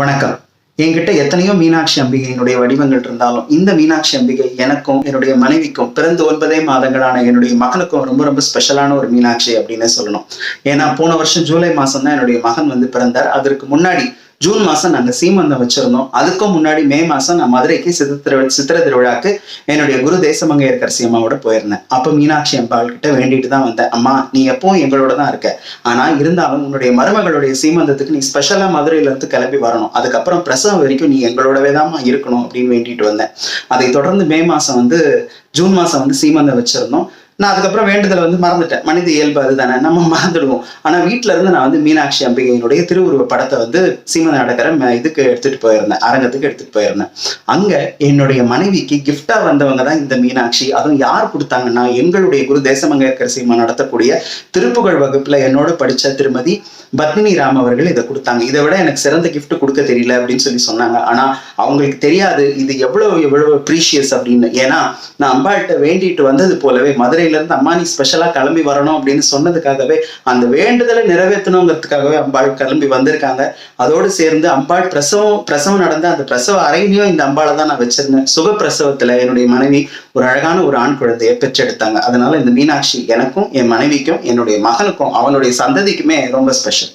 வணக்கம். என்கிட்ட எத்தனையோ மீனாட்சி அம்பிகையினுடைய வடிவங்கள் இருந்தாலும் இந்த மீனாட்சி அம்பிகை எனக்கும் என்னுடைய மனைவிக்கும் பிறந்து ஒன்பதே மாதங்களான என்னுடைய மகனுக்கும் ரொம்ப ரொம்ப ஸ்பெஷலான ஒரு மீனாட்சி அப்படின்னு சொல்லணும். ஏன்னா போன வருஷம் ஜூலை மாசம் தான் என்னுடைய மகன் வந்து பிறந்தார். அதற்கு முன்னாடி ஜூன் மாசம் நாங்க சீமந்தம் வச்சிருந்தோம். அதுக்கும் முன்னாடி மே மாசம் நான் மதுரைக்கு சித்திர சித்திர திருவிழாக்கு என்னுடைய குரு தேசமங்கையர் கரசி அம்மாவோட போயிருந்தேன். அப்ப மீனாட்சி அம்பாள் கிட்ட வேண்டிட்டு தான் வந்தேன். அம்மா நீ எப்பவும் எங்களோட தான் இருக்க. ஆனா இருந்தாலும் உன்னுடைய மருமகளுடைய சீமந்தத்துக்கு நீ ஸ்பெஷலா மதுரையில இருந்து கிளம்பி வரணும். அதுக்கப்புறம் பிரசவம் வரைக்கும் நீ எங்களோடவே தான் இருக்கணும் அப்படின்னு வேண்டிட்டு வந்தேன். அதை தொடர்ந்து மே மாசம் வந்து ஜூன் மாசம் வந்து சீமந்தம் வச்சிருந்தோம். நான் அதுக்கப்புறம் வேண்டுதலை வந்து மறந்துட்டேன். மனித இயல்பு அதுதானே. நம்ம மறந்துடுவோம். ஆனால் வீட்டில இருந்து நான் வந்து மீனாட்சி அம்பிகையினுடைய திருவுருவ படத்தை வந்து சீமந்தம் நடக்கிற இதுக்கு எடுத்துட்டு போயிருந்தேன். அரங்கத்துக்கு எடுத்துட்டு போயிருந்தேன். அங்க என்னுடைய மனைவிக்கு கிஃப்டா வந்தவங்க தான் இந்த மீனாட்சி. அதுவும் யார் கொடுத்தாங்கன்னா எங்களுடைய குரு தேசமங்கர் சீமா நடத்தக்கூடிய திருப்புகழ் வகுப்புல என்னோட படிச்ச திருமதி பத்மினி ராம் அவர்கள் இதை கொடுத்தாங்க. இதை விட எனக்கு சிறந்த கிஃப்ட் கொடுக்க தெரியல அப்படின்னு சொல்லி சொன்னாங்க. ஆனா அவங்களுக்கு தெரியாது இது எவ்வளவு எவ்வளவு ப்ரீஷியஸ் அப்படின்னு. ஏன்னா நான் அம்பாள்கிட்ட வேண்டிட்டு வந்தது போலவே மதுரை இருந்து அம்மா நீ ஸ்பெஷலா கிளம்பி வரணும் அப்படின்னு சொன்னதுக்காகவே அந்த வேண்டுதலை நிறைவேற்றணுங்கிறதுக்காகவே அம்பாள் கிளம்பி வந்திருக்காங்க. அதோடு சேர்ந்து அம்பாள் பிரசவம் பிரசவம் நடந்த அந்த பிரசவ அறையிலையும் இந்த அம்பாளை தான் நான் வச்சிருந்தேன். சுக பிரசவத்துல என்னுடைய மனைவி ஒரு அழகான ஒரு ஆண் குழந்தையை பெற்றெடுத்தாங்க. அதனால இந்த மீனாட்சி எனக்கும் என் மனைவிக்கும் என்னுடைய மகனுக்கும் அவனுடைய சந்ததிக்குமே ரொம்ப ஸ்பெஷல்